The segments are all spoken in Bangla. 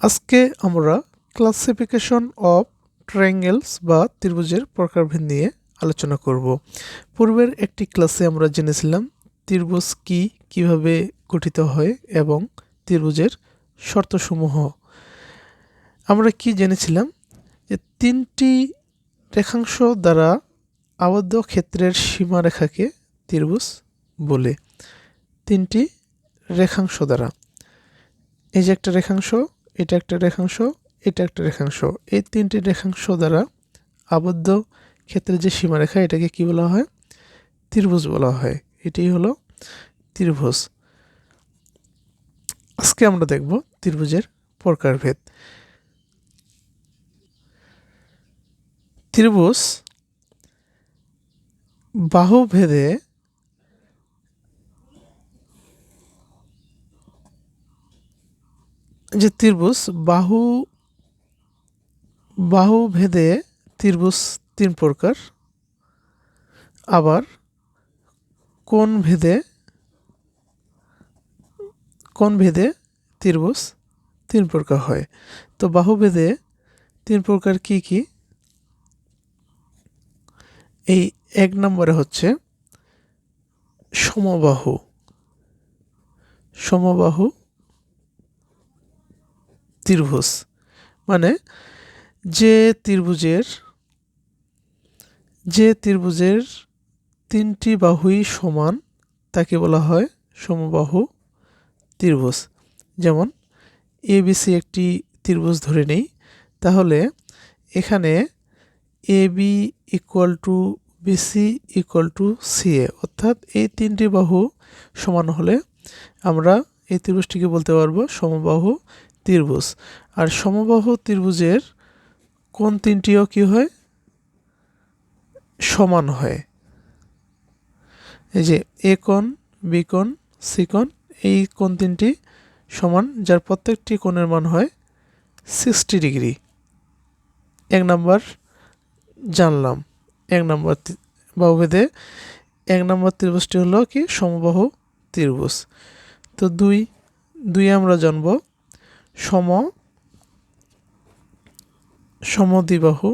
আজকে আমরা ক্লাসিফিকেশন অফ ট্রায়াঙ্গেলস বা ত্রিভুজের প্রকারভেদ নিয়ে আলোচনা করব। পূর্বের একটি ক্লাসে আমরা জেনেছিলাম ত্রিভুজ কি, কীভাবে গঠিত হয় এবং ত্রিভুজের শর্তসমূহ। আমরা কি জেনেছিলাম? যে তিনটি রেখাংশ দ্বারা আবদ্ধ ক্ষেত্রের সীমারেখাকে ত্রিভুজ বলে। তিনটি রেখাংশ দ্বারা। এই যে একটা রেখাংশ এটা একটা রেখাংশ, এটা একটা রেখাংশ। এই তিনটি রেখাংশ দ্বারা আবদ্ধ ক্ষেত্রে যে সীমারেখা, এটাকে কি বলা হয়? ত্রিভুজ বলা হয়। এটি হলো ত্রিভুজ। আজকে আমরা দেখব ত্রিভুজের প্রকারভেদ। ত্রিভুজ বাহুভেদে যে ত্রিভুজ বাহু বাহু ভেদে ত্রিভুজ তিন প্রকার। আবার কোন ভেদে কোন ভেদে ত্রিভুজ তিন প্রকার হয়? তো বাহু ভেদে তিন প্রকার কি কি? এই এক নম্বরে হচ্ছে সমবাহু। সমবাহু ত্রিভুজ। মানে যে ত্রিভুজের যে ত্রিভুজের তিনটি বাহুই সমান, তাকে বলা হয় সমবাহু ত্রিভুজ। যেমন এবিসি একটি ত্রিভুজ ধরে নেই। তাহলে এখানে A B equal to BC equal to CA অর্থাৎ এই তিনটি বাহু সমান হলে আমরা এই ত্রিভুজটিকে বলতে পারব সমবাহু ত্রিভুজ। আর সমবাহু ত্রিভুজের কোন তিনটিও কি হয়? সমান হয়। এই যে এ কোণ, বি কোণ, সি কোণ, এই কোণ তিনটি সমান, যার প্রত্যেকটি কোণের মান হয় সিক্সটি ডিগ্রি এক নাম্বার জানলাম। এক নম্বর বাহুভেদে এক নম্বর ত্রিভুজটি হলো কি? সমবাহু ত্রিভুজ। তো দুই দুই আমরা জানব সম সমদ্বিবাহু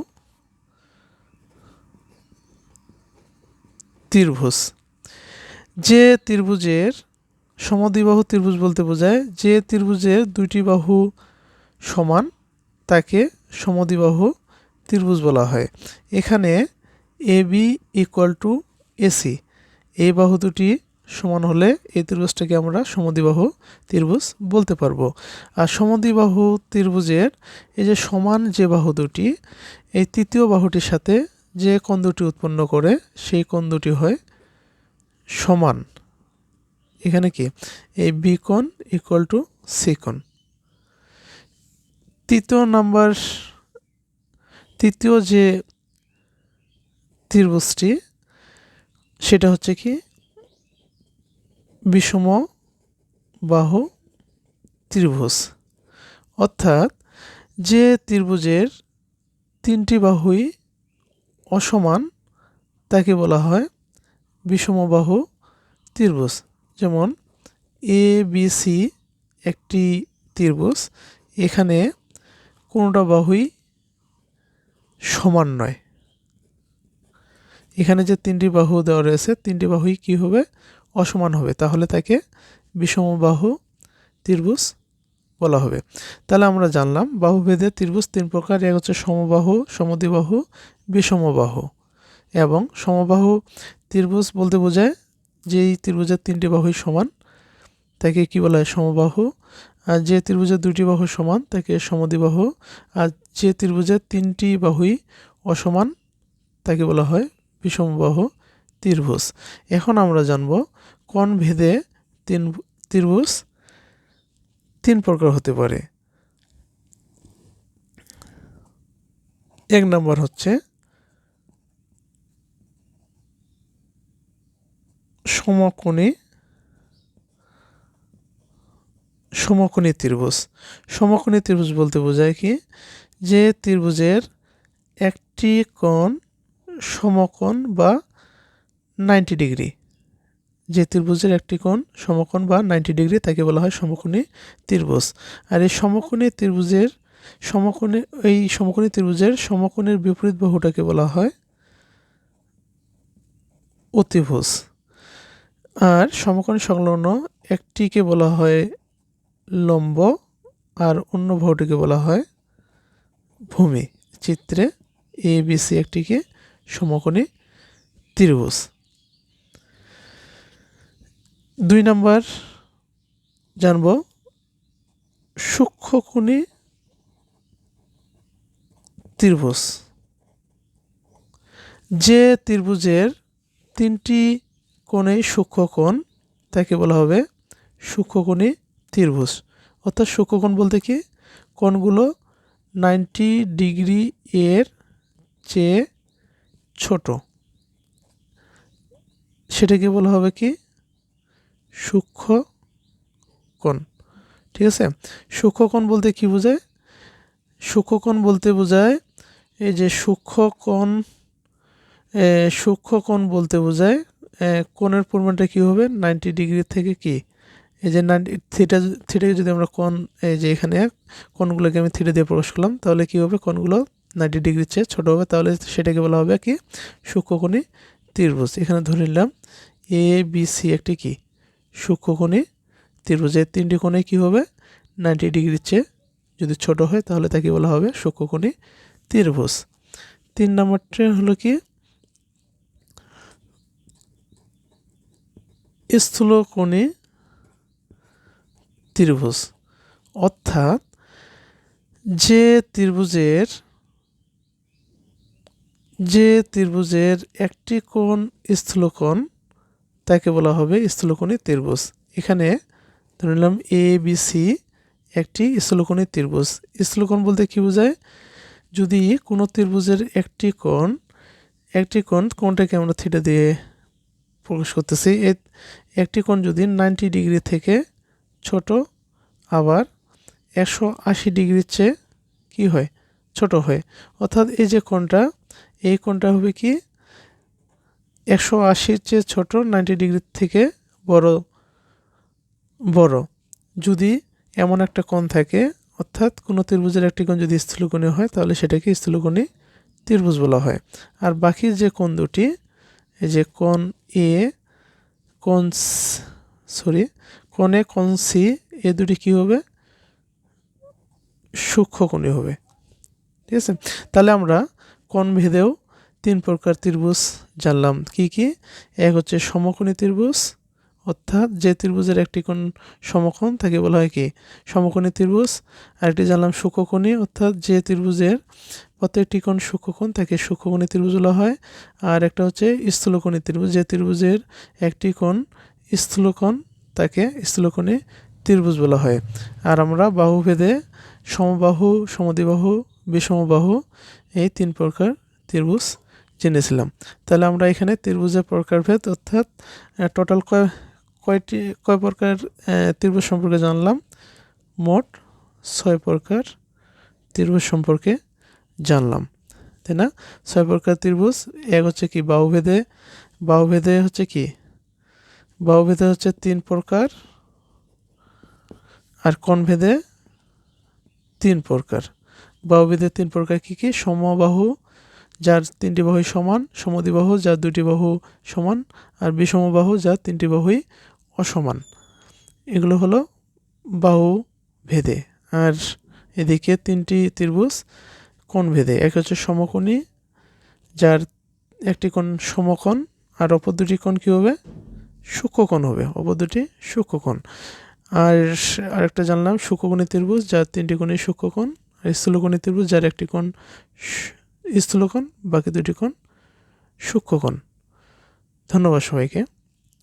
ত্রিভুজ। যে ত্রিভুজের সমদ্বিবাহু ত্রিভুজ বলতে বোঝায়, যে ত্রিভুজের দুইটি বাহু সমান, তাকে সমদ্বিবাহু ত্রিভুজ বলা হয়। এখানে A B equal to AC এই বাহু দুটি সমান হলে এই ত্রিভুজটাকে আমরা সমদ্বিবাহু ত্রিভুজ বলতে পারব। আর সমদ্বিবাহু ত্রিভুজের এই যে সমান যে বাহু দুটি, এই তৃতীয় বাহুটির সাথে যে কোণ দুটি উৎপন্ন করে, সেই কোণ দুটি হয় সমান। এখানে কি? এই বি ইকুয়াল টু সি তৃতীয় নাম্বার তৃতীয় যে ত্রিভুজটি, সেটা হচ্ছে কি? বিষম বাহু ত্রিভুজ। অর্থাৎ যে ত্রিভুজের তিনটি বাহুই অসমান, তাকে বলা হয় বিষমবাহু ত্রিভুজ। যেমন এ বি সি একটি ত্রিভুজ, এখানে কোনোটা বাহুই সমান নয়। এখানে যে তিনটি বাহু দেওয়া রয়েছে, তিনটি বাহুই কী হবে? অসমান হবে। তাহলে তাকে বিষমবাহু ত্রিভুজ বলা হবে। তাহলে আমরা জানলাম বাহুভেদে ত্রিভুজ তিন প্রকার, এক হচ্ছে সমবাহু, সমদ্বিবাহু, বিষমবাহু এবং সমবাহু ত্রিভুজ বলতে বোঝায় যেই ত্রিভুজের তিনটি বাহুই সমান, তাকে কি বলা হয়? সমবাহু। আর যে ত্রিভুজের দুটি বাহু সমান, তাকে সমদ্বিবাহু। আর যে ত্রিভুজের তিনটি বাহুই অসমান, তাকে বলা হয় বিষমবাহু। ত্রিভুজ। এখন আমরা জানব কোন ভেদে তিন ত্রিভুজ তিন প্রকার হতে পারে। এক নম্বর হচ্ছে সমকোণী সমকোণী ত্রিভুজ। সমকোণী ত্রিভুজ বলতে বোঝায় কি? যে ত্রিভুজের একটি কোণ সমকোণ বা নাইনটি ডিগ্রি। যে ত্রিভুজের একটি কোণ সমকোণ বা নাইনটি ডিগ্রি, তাকে বলা হয় সমকোণী ত্রিভুজ। আর এই সমকোণী ত্রিভুজের সমকোণে, এই সমকোণী ত্রিভুজের সমকোণের বিপরীত বাহুটাকে বলা হয় অতিভুজ। আর সমকোণ সংলগ্ন একটিকে বলা হয় লম্ব, আর অন্য বাহুটিকে বলা হয় ভূমি। চিত্রে এ বি সি একটিকে সমকোণী ত্রিভুজ। দুই নম্বর জানব সূক্ষ্মকোণী ত্রিভুজ। যে ত্রিভুজের তিনটি কোণেই সূক্ষ্মকোণ তাকে বলা হবে সূক্ষ্মকোণী ত্রিভুজ। অর্থাৎ সূক্ষ্মকোণ বলতে কি? কোণগুলো নাইনটি ডিগ্রি এর চেয়ে ছোট। সেটাকে বলা হবে কি? সূক্ষ্ম কোণ ঠিক আছে? সূক্ষ্মকোণ বলতে কি বোঝায়? সূক্ষ্মকোণ বলতে বোঝায় এই যে সূক্ষ্মকোণ সূক্ষ্মকোণ বলতে বোঝায় কোণের পরিমাণটা কী হবে? নাইনটি ডিগ্রি থেকে কি? এই যে নাইনটি, থিটা, থিটাকে যদি আমরা কোণ, এই যে এখানে কোণগুলোকে আমি থিটা দিয়ে প্রকাশ করলাম, তাহলে কী হবে? কোণগুলো নাইনটি ডিগ্রির চেয়ে ছোটো হবে, তাহলে সেটাকে বলা হবে কি সূক্ষ্মকোণী ত্রিভুজ। এখানে ধরে নিলাম এ বি সি একটি কি? সূক্ষ্মকোণী ত্রিভুজের তিনটি কোণে কী হবে? নাইনটি ডিগ্রির চেয়ে যদি ছোট হয় তাহলে তাকে বলা হবে সূক্ষ্মকোণী ত্রিভুজ। তিন নম্বরটা হলো কি? স্থূলকোণী ত্রিভুজ। অর্থাৎ যে ত্রিভুজের যে ত্রিভুজের একটি কোণ স্থূলকোণ তাকে বলা হবে স্থূলকোণী ত্রিভুজ। এখানে ধরে নিলাম এ বি সি একটি স্থূলকোণী ত্রিভুজ। স্থূলকোণ বলতে কী বোঝায়? যদি কোনো ত্রিভুজের একটি কোণ একটি কোণ কোণটাকে আমরা থিটা দিয়ে প্রকাশ করতেছি একটি কোণ যদি নাইনটি ডিগ্রি থেকে ছোট, আবার একশো আশি ডিগ্রির চেয়ে কী হয়? ছোট হয়। অর্থাৎ এই যে কোণটা, এই কোণটা হবে কি? একশো আশির চেয়ে ছোটো, নাইনটি ডিগ্রির থেকে বড় বড়। যদি এমন একটা কোণ থাকে, অর্থাৎ কোনো ত্রিভুজের একটি কোণ যদি স্থূলকোণী হয়, তাহলে সেটাকে স্থূলকোণী ত্রিভুজ বলা হয়। আর বাকি যে কোণ দুটি, এই যে কোণ এ কোণ সরি কোণে কোণ সি এ দুটি কী হবে? সূক্ষ্মকোণী হবে। ঠিক আছে? তাহলে আমরা কোণ ভেদেও তিন প্রকার ত্রিভুজ জানলাম। কি কি? এক হচ্ছে সমকোণী ত্রিভুজ, অর্থাৎ যে ত্রিভুজের একটি কোণ সমকোণ, তাকে বলা হয় কি? সমকোণী ত্রিভুজ। আরেকটি জানলাম সূক্ষ্মকোণী, অর্থাৎ যে ত্রিভুজের প্রত্যেকটি কোণ সূক্ষ্মকোণ, তাকে সূক্ষ্মকোণী ত্রিভুজ বলা হয়। আর একটা হচ্ছে স্থূলকোণী ত্রিভুজ, যে ত্রিভুজের একটি কোণ স্থূলকোণ, তাকে স্থূলকোণী ত্রিভুজ বলা হয়। আর আমরা বাহুভেদে সমবাহু, সমদ্বিবাহু, বিষমবাহু, এই তিন প্রকার ত্রিভুজ জেনেছিলাম। তাহলে আমরা এখানে ত্রিভুজের প্রকারভেদ অর্থাৎ টোটাল কয়, কয়টি, কয় প্রকার ত্রিভুজ সম্পর্কে জানলাম? মোট ছয় প্রকার ত্রিভুজ সম্পর্কে জানলাম। তাই না? ছয় প্রকার ত্রিভুজ, এক হচ্ছে কি বাহুভেদে বাহুভেদে হচ্ছে কি? বাহুভেদে হচ্ছে তিন প্রকার আর কণভেদে তিন প্রকার। বাহুভেদে তিন প্রকার কি কি? সমবাহু যার তিনটি বাহুই সমান সমদ্বিবাহু যার দুটি বাহু সমান, আর বিষমবাহু যার তিনটি বাহুই অসমান। এগুলো হলো বাহু ভেদে। আর এদিকে তিনটি ত্রিভুজ কোণ ভেদে। এক হচ্ছে সমকোণী, যার একটি কোণ সমকোণ, আর অপর দুটি কোণ কী হবে? সূক্ষ্মকোণ হবে। অপর দুটি সূক্ষ্মকোণ। আর আরেকটা জানলাম, সূক্ষ্মকোণী ত্রিভুজ যার তিনটি কোণই সূক্ষ্মকোণ, আর স্থূলকোণী ত্রিভুজ যার একটি কোণ স্থূলকোণ, বাকি দুটি কোণ সূক্ষ্মকোণ। ধন্যবাদ সবাইকে।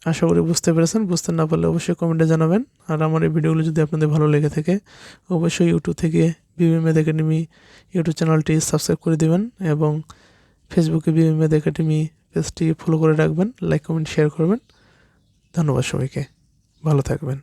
আশা করি বুঝতে পেরেছেন। বুঝতে না পারলে অবশ্যই কমেন্টে জানাবেন। আর আমার এই ভিডিওগুলো যদি আপনাদের ভালো লেগে থাকে, অবশ্যই ইউটিউব থেকে বিবি মেদ একাডেমি ইউটিউব চ্যানেলটি সাবস্ক্রাইব করে দেবেন এবং ফেসবুকে বিবি মেদ একাডেমি পেজটি ফলো করে রাখবেন লাইক কমেন্ট শেয়ার করবেন। ধন্যবাদ সবাইকে। ভালো থাকবেন।